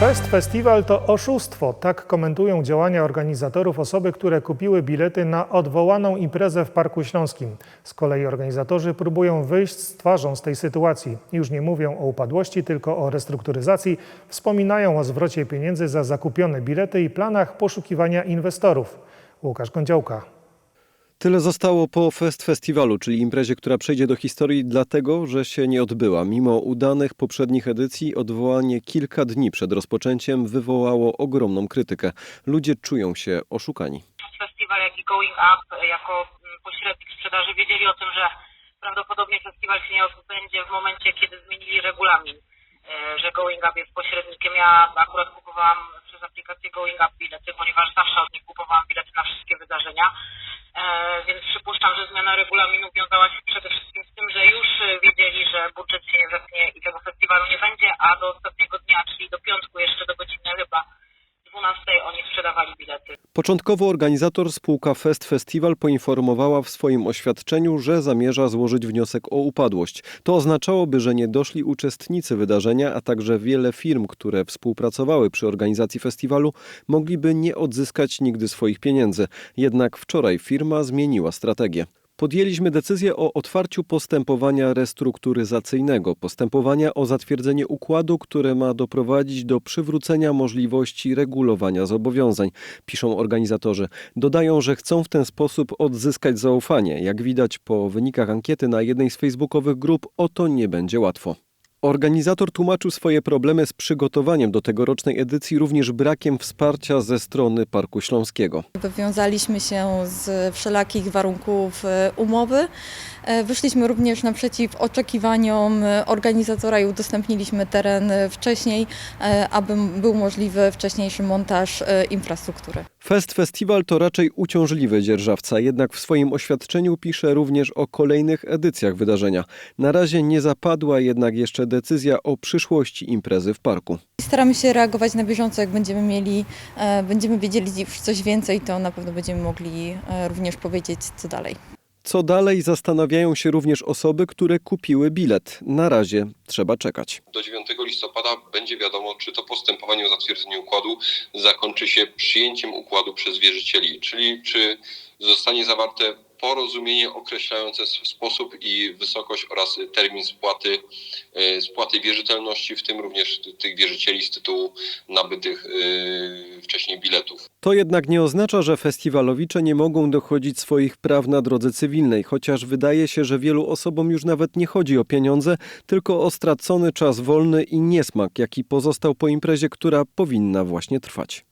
Fest Festiwal to oszustwo. Tak komentują działania organizatorów osoby, które kupiły bilety na odwołaną imprezę w Parku Śląskim. Z kolei organizatorzy próbują wyjść z twarzą z tej sytuacji. Już nie mówią o upadłości, tylko o restrukturyzacji. Wspominają o zwrocie pieniędzy za zakupione bilety i planach poszukiwania inwestorów. Łukasz Gądziołka. Tyle zostało po Fest Festiwalu, czyli imprezie, która przejdzie do historii dlatego, że się nie odbyła. Mimo udanych poprzednich edycji, odwołanie kilka dni przed rozpoczęciem wywołało ogromną krytykę. Ludzie czują się oszukani. festiwal, jak i Going Up jako mm, pośrednik sprzedaży wiedzieli o tym, że prawdopodobnie festiwal się nie odbędzie w momencie, kiedy zmienili regulamin, e, że Going Up jest pośrednikiem. Ja akurat kupowałam przez aplikację Going Up bilety, ponieważ zawsze od nich kupowałam bilety na wszystkie wydarzenia, więc przypuszczam, że zmiana regulaminu wiązała się przede wszystkim z tym, że już e, wiedzieli, że budżet się nie zepnie i tego festiwalu nie będzie, a do ostatniego dnia, czyli do piątku jeszcze do godziny chyba 12 oni sprzedawali bilety. Początkowo organizator spółka Fest Festival poinformowała w swoim oświadczeniu, że zamierza złożyć wniosek o upadłość. To oznaczałoby, że nie doszli uczestnicy wydarzenia, a także wiele firm, które współpracowały przy organizacji festiwalu, mogliby nie odzyskać nigdy swoich pieniędzy. Jednak wczoraj firma zmieniła strategię. Podjęliśmy decyzję o otwarciu postępowania restrukturyzacyjnego, postępowania o zatwierdzenie układu, które ma doprowadzić do przywrócenia możliwości regulowania zobowiązań, piszą organizatorzy. Dodają, że chcą w ten sposób odzyskać zaufanie. Jak widać po wynikach ankiety na jednej z facebookowych grup, o to nie będzie łatwo. Organizator tłumaczył swoje problemy z przygotowaniem do tegorocznej edycji również brakiem wsparcia ze strony Parku Śląskiego. Wywiązaliśmy się z wszelakich warunków e, umowy. E, Wyszliśmy również naprzeciw oczekiwaniom organizatora i udostępniliśmy teren wcześniej, e, aby był możliwy wcześniejszy montaż infrastruktury. Fest Festiwal to raczej uciążliwy dzierżawca, jednak w swoim oświadczeniu pisze również o kolejnych edycjach wydarzenia. Na razie nie zapadła jednak jeszcze decyzja o przyszłości imprezy w parku. Staramy się reagować na bieżąco, jak będziemy mieli, e, będziemy wiedzieli już coś więcej, to na pewno będziemy mogli e, również powiedzieć, co dalej. Co dalej zastanawiają się również osoby, które kupiły bilet. Na razie trzeba czekać. do 9 listopada będzie wiadomo, czy to postępowanie o zatwierdzenie układu zakończy się przyjęciem układu przez wierzycieli, czyli czy zostanie zawarte porozumienie określające sposób i wysokość oraz termin spłaty, e, spłaty wierzytelności, w tym również ty- tych wierzycieli z tytułu nabytych e, wcześniej biletów. To jednak nie oznacza, że festiwalowicze nie mogą dochodzić swoich praw na drodze cywilnej, chociaż wydaje się, że wielu osobom już nawet nie chodzi o pieniądze, tylko o stracony czas wolny i niesmak, jaki pozostał po imprezie, która powinna właśnie trwać.